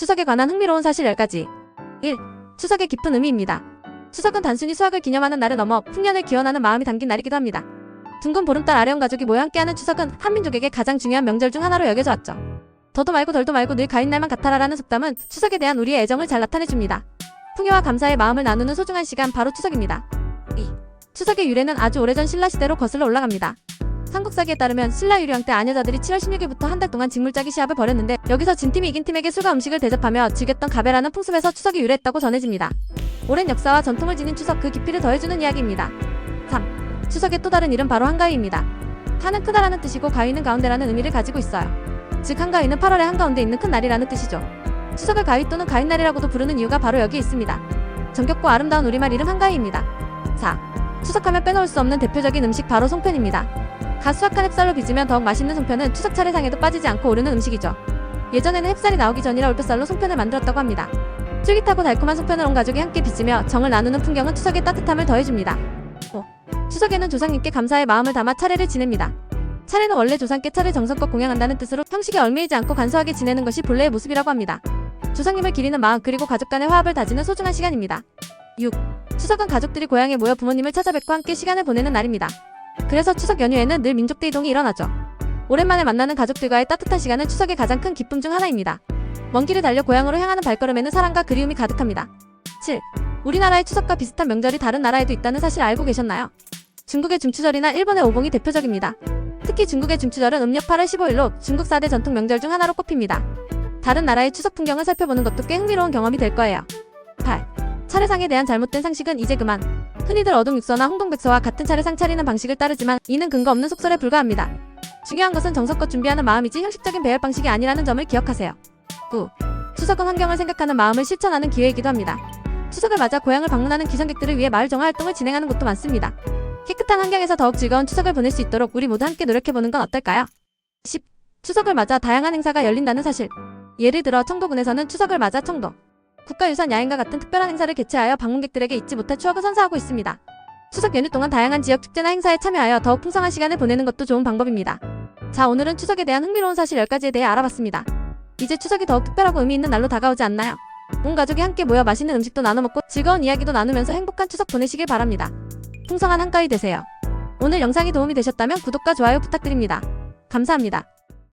추석에 관한 흥미로운 사실 10가지. 1. 추석의 깊은 의미입니다. 추석은 단순히 수확을 기념하는 날을 넘어 풍년을 기원하는 마음이 담긴 날이기도 합니다. 둥근 보름달 아래 온 가족이 모여 함께하는 추석은 한민족에게 가장 중요한 명절 중 하나로 여겨져 왔죠. 더도 말고 덜도 말고 늘 가인 날만 같아라라는 속담은 추석에 대한 우리의 애정을 잘 나타내줍니다. 풍요와 감사의 마음을 나누는 소중한 시간 바로 추석입니다. 2. 추석의 유래는 아주 오래전 신라 시대로 거슬러 올라갑니다. 삼국사기에 따르면 신라 유령 때 아녀자들이 7월 16일부터 한 달 동안 직물짜기 시합을 벌였는데 여기서 진 팀이 이긴 팀에게 술과 음식을 대접하며 즐겼던 가베라는 풍습에서 추석이 유래했다고 전해집니다. 오랜 역사와 전통을 지닌 추석 그 깊이를 더해주는 이야기입니다. 3. 추석의 또 다른 이름 바로 한가위입니다. 한은 크다라는 뜻이고 가위는 가운데라는 의미를 가지고 있어요. 즉 한가위는 8월의 한가운데 있는 큰 날이라는 뜻이죠. 추석을 가위 또는 가인날이라고도 부르는 이유가 바로 여기 있습니다. 정겹고 아름다운 우리말 이름 한가위입니다. 4. 추석하면 빼놓을 수 없는 대표적인 음식 바로 송편입니다. 갓 수확한 햅쌀로 빚으면 더욱 맛있는 송편은 추석 차례상에도 빠지지 않고 오르는 음식이죠. 예전에는 햅쌀이 나오기 전이라 올뼈쌀로 송편을 만들었다고 합니다. 쫄깃하고 달콤한 송편을 온 가족이 함께 빚으며 정을 나누는 풍경은 추석의 따뜻함을 더해줍니다. 5. 추석에는 조상님께 감사의 마음을 담아 차례를 지냅니다. 차례는 원래 조상께 차를 정성껏 공양한다는 뜻으로 형식에 얽매이지 않고 간소하게 지내는 것이 본래의 모습이라고 합니다. 조상님을 기리는 마음 그리고 가족 간의 화합을 다지는 소중한 시간입니다. 6. 추석은 가족들이 고향에 모여 부모님을 찾아뵙고 함께 시간을 보내는 날입니다. 그래서 추석 연휴에는 늘 민족대 이동이 일어나죠. 오랜만에 만나는 가족들과의 따뜻한 시간은 추석의 가장 큰 기쁨 중 하나입니다. 먼 길을 달려 고향으로 향하는 발걸음에는 사랑과 그리움이 가득합니다. 7. 우리나라의 추석과 비슷한 명절이 다른 나라에도 있다는 사실 알고 계셨나요? 중국의 중추절이나 일본의 오봉이 대표적입니다. 특히 중국의 중추절은 음력 8월 15일로 중국 4대 전통 명절 중 하나로 꼽힙니다. 다른 나라의 추석 풍경을 살펴보는 것도 꽤 흥미로운 경험이 될 거예요. 8. 차례상에 대한 잘못된 상식은 이제 그만. 흔히들 어동육서나 홍동백서와 같은 차례상 차리는 방식을 따르지만 이는 근거 없는 속설에 불과합니다. 중요한 것은 정성껏 준비하는 마음이지 형식적인 배열 방식이 아니라는 점을 기억하세요. 9. 추석은 환경을 생각하는 마음을 실천하는 기회이기도 합니다. 추석을 맞아 고향을 방문하는 귀성객들을 위해 마을 정화 활동을 진행하는 곳도 많습니다. 깨끗한 환경에서 더욱 즐거운 추석을 보낼 수 있도록 우리 모두 함께 노력해보는 건 어떨까요? 10. 추석을 맞아 다양한 행사가 열린다는 사실. 예를 들어 청도군에서는 추석을 맞아 청도, 국가유산 야행과 같은 특별한 행사를 개최하여 방문객들에게 잊지 못할 추억을 선사하고 있습니다. 추석 연휴 동안 다양한 지역 축제나 행사에 참여하여 더욱 풍성한 시간을 보내는 것도 좋은 방법입니다. 자, 오늘은 추석에 대한 흥미로운 사실 10가지에 대해 알아봤습니다. 이제 추석이 더욱 특별하고 의미 있는 날로 다가오지 않나요? 온 가족이 함께 모여 맛있는 음식도 나눠 먹고 즐거운 이야기도 나누면서 행복한 추석 보내시길 바랍니다. 풍성한 한가위 되세요. 오늘 영상이 도움이 되셨다면 구독과 좋아요 부탁드립니다. 감사합니다.